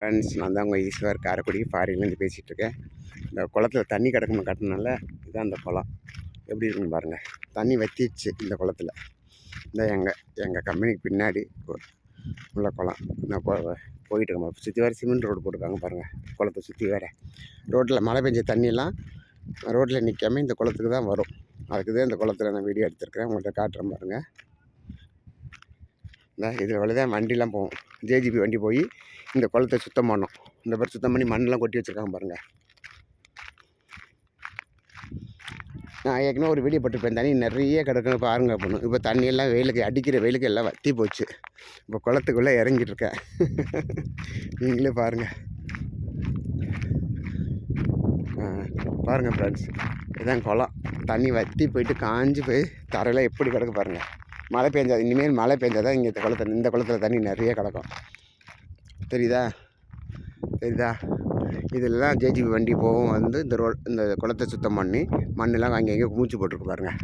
Friends நான் தான் உங்கள் ஈஸ்வர் காரைக்குடி ஃபாரின்லேருந்து பேசிகிட்டு இருக்கேன். இந்த குளத்துல தண்ணி கிடக்கணும் கட்டினால இதுதான் அந்த குளம். எப்படி இருக்குன்னு பாருங்கள் தண்ணி வற்றிச்சு இந்த குளத்துல. இந்த எங்கள் எங்கள் கம்பெனிக்கு பின்னாடி உள்ள குளம். நான் போ போயிட்டு இருக்கேன். சுற்றி வேறு சிமெண்ட் ரோடு போட்டுருக்காங்க பாருங்கள் குளத்தை சுற்றி வேறு. ரோட்டில் மழை பெஞ்ச தண்ணியெல்லாம் ரோட்டில் நிற்காம இந்த குளத்துக்கு தான் வரும். அதுக்கு தான் இந்த குளத்துல நான் வீடியோ எடுத்துருக்கிறேன் உங்கள்கிட்ட காட்டுறேன் பாருங்கள் இந்த இதில் வழி தான் வண்டிலாம் போகும் ஜேஜிபி வண்டி போய் இந்த குளத்தை சுத்தம் பண்ணோம். இந்த பேர் சுத்தம் பண்ணி மண்ணெலாம் கொட்டி வச்சுருக்காங்க பாருங்கள் நான் ஏற்கனவே ஒரு வீடியோ போட்டிருப்பேன் தண்ணி நிறைய கிடக்குன்னு பாருங்க அப்படின்னு. இப்போ தண்ணியெல்லாம் வெயிலுக்கு அடிக்கிற வெயிலுக்கு எல்லாம் வற்றி போச்சு. இப்போ குளத்துக்குள்ளே இறங்கிட்டு இருக்கேன் நீங்களே பாருங்கள் பாருங்கள் ஃப்ரெண்ட்ஸ் இதுதான் குளம். தண்ணி வற்றி போயிட்டு காஞ்சி போய் தரையில் எப்படி கிடக்கு பாருங்கள் மழை பெஞ்சா இனிமேல் மழை பெஞ்சாதான் இங்கே இந்த குளத்துல இந்த குளத்துல தண்ணி நிறைய கிடக்கும். தெரியுதா? தெரியுதா? இதெல்லாம் ஜேஜிபி வண்டி போகும் வந்து இந்த ரோ இந்த குளத்தை சுத்தம் பண்ணி மண்ணெல்லாம் அங்கே இங்கே மூச்சு போட்டிருக்கு பாருங்கள்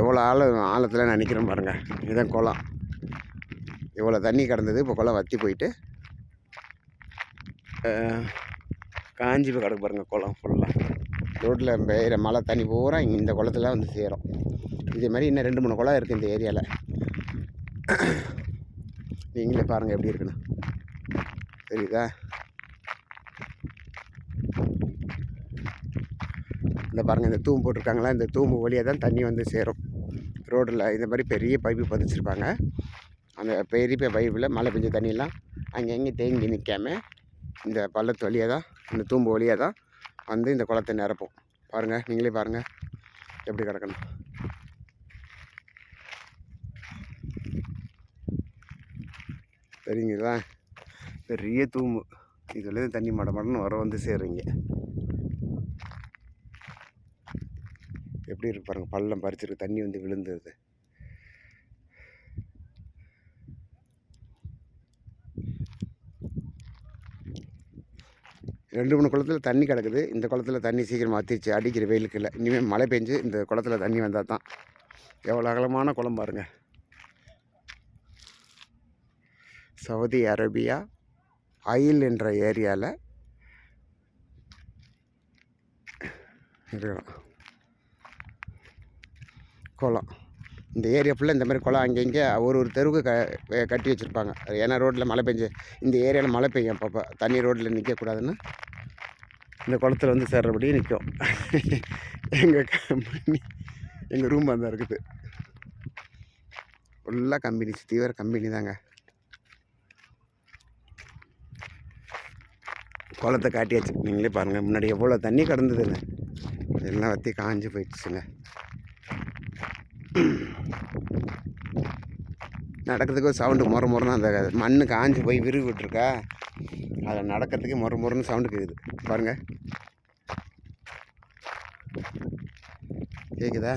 எவ்வளோ ஆழ ஆழத்தில் நான் நிற்கிறேன் பாருங்கள் இதுதான் குளம். எவ்வளோ தண்ணி கிடந்தது இப்போ குளம் வற்றி போயிட்டு காஞ்சி போய் கிடக்கு பாருங்கள் குளம் ஃபுல்லாக ரோட்டில் பெய்கிற மழை தண்ணி பூரா இந்த குளத்தில் வந்து சேரும். இதே மாதிரி இன்னும் ரெண்டு மூணு குளம் இருக்குது இந்த ஏரியாவில் நீங்களே பாருங்கள் எப்படி இருக்குன்னு. தெரியுதா? இந்த பாருங்கள் இந்த தூம்பு போட்டிருக்காங்களா? இந்த தூம்பு வழியாக தான் தண்ணி வந்து சேரும். ரோட்டில் இந்த மாதிரி பெரிய பைப்பு பதிச்சிருப்பாங்க. அந்த பெரிய பைப்பில் மழை பெஞ்ச தண்ணியெல்லாம் அங்கே தேங்கி நிற்காம இந்த பள்ளத்து வழியாக தான் இந்த தூம்பு வழியாக தான் வந்து இந்த குளத்தை நிரப்பும். பாருங்கள் நீங்களே பாருங்கள் எப்படி கிடக்கணும். சரிங்களா பெரிய தூம்பு. இதுலேருந்து தண்ணி மட மடன்னு வர வந்து சேருங்க எப்படி இருக்கு பாருங்கள் பள்ளம் பறிச்சிருக்கு தண்ணி வந்து விழுந்துருது. ரெண்டு மூணு குளத்துல தண்ணி கிடக்குது. இந்த குளத்துல தண்ணி சீக்கிரமாக வத்திருச்சு அடிக்கிற வெயிலுக்கு இல்லை இனிமேல் மழை பெஞ்சு இந்த குளத்துல தண்ணி வந்தால் தான். எவ்வளோ அகலமான குளம் பாருங்க. சவுதி அரேபியா அயில் என்ற ஏரியாவில் இருக்கலாம். குளம். இந்த ஏரியா ஃபுல்லாக இந்த மாதிரி குளம் அங்கங்கே ஒரு ஒரு தெருவுக்கு க கட்டி வச்சுருப்பாங்க. ஏன்னா ரோட்டில் மழை பெஞ்சு இந்த ஏரியாவில் மழை பெய்யும் அப்பப்போ. தண்ணி ரோட்டில் நிற்கக்கூடாதுன்னு இந்த குளத்துல வந்து சேர்றபடியும் நிற்கும் எங்கள் கம்பெனி எங்கள் ரூம் அந்த இருக்குது. ஃபுல்லாக கம்பெனி தீவிர கம்பெனி தாங்க. குளத்தை காட்டியாச்சு. நீங்களே பாருங்கள் முன்னாடி எவ்வளோ தண்ணி கிடந்தது எல்லாம் வற்றி காஞ்சி போயிடுச்சுங்க. நடக்கிறதுக்கு ஒரு சவுண்டு முற முறன்னு அந்த மண்ணு காஞ்சு போய் விருகு விட்டுருக்கா. அதில் நடக்கிறதுக்கு முற முறன்னு சவுண்டு கேட்குது பாருங்க. கேட்குதா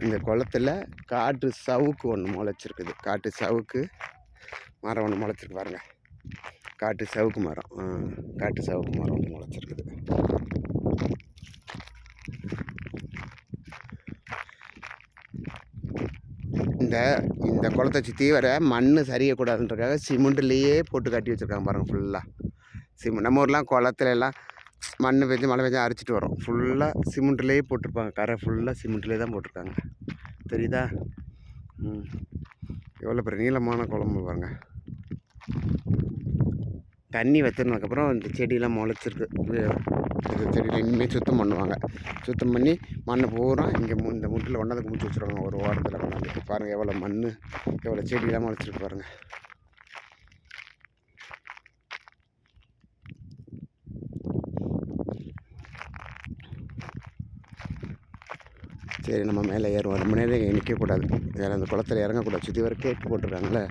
இந்த குளத்துல காட்டு சவுக்கு ஒன்று முளைச்சிருக்குது. காட்டு சவுக்கு மரம் ஒன்று முளைச்சிருக்கு பாருங்கள் காட்டு சவுக்கு மரம். ஆ, காட்டு சவுக்கு மரம் ஒன்று முளைச்சிருக்குது. இந்த இந்த குளத்தை சுற்றி வர மண் சரியக்கூடாதுன்றக்காக சிமெண்ட்லேயே போட்டு கட்டி வச்சுருக்காங்க பாருங்க ஃபுல்லாக சிமெண்ட் நம்ம ஊர்லாம் குளத்துல எல்லாம் மண் பெஞ்சு மழை பெஞ்சு அரைச்சிட்டு வரோம். ஃபுல்லாக சிமெண்ட்லேயே போட்டிருப்பாங்க. கரை ஃபுல்லாக சிமெண்ட்லேயே தான் போட்டிருக்காங்க. தெரியுதா? ம். எவ்வளோ பெரிய நீளமான குளம்பு பாருங்க. தண்ணி வச்சிருந்ததுக்கப்புறம் இந்த செடியெல்லாம் முளைச்சிருக்கு. இது தெரியல செடியில் இனிமேல் சுத்தம் பண்ணுவாங்க. சுத்தம் பண்ணி மண்ணை பூரா இங்கே மு இந்த முட்டில் ஒன்றதுக்கு முடிச்சு வச்சுருவாங்க ஒரு ஓரத்தில் கொண்டாந்து. பாருங்கள் எவ்வளோ மண் எவ்வளோ செடியெல்லாம் வச்சுருக்கு பாருங்கள் சரி நம்ம மேலே ஏறுவோம். ரொம்ப நேரம் நிற்கக்கூடாது வேறு அந்த குளத்துல இறங்கக்கூடாது. சுற்றி வர கேட்டு போட்டுருக்காங்களே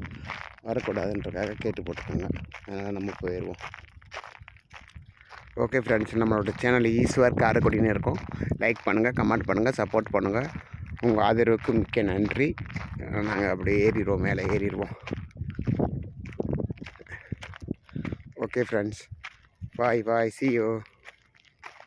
வரக்கூடாதுன்றக்காக கேட்டு போட்டிருக்காங்க. அதனால் நம்ம போயிடுவோம் ஓகே ஃப்ரெண்ட்ஸ் நம்மளோட சேனல் ஈஸ்வர் காரக்குடின்னு இருக்கும். லைக் பண்ணுங்கள் கமெண்ட் பண்ணுங்கள் சப்போர்ட் பண்ணுங்கள் உங்கள் ஆதரவுக்கு மிக்க நன்றி. நாங்கள் அப்படியே ஏறிடுவோம் மேலே ஏறிடுவோம். Okay friends bye bye see you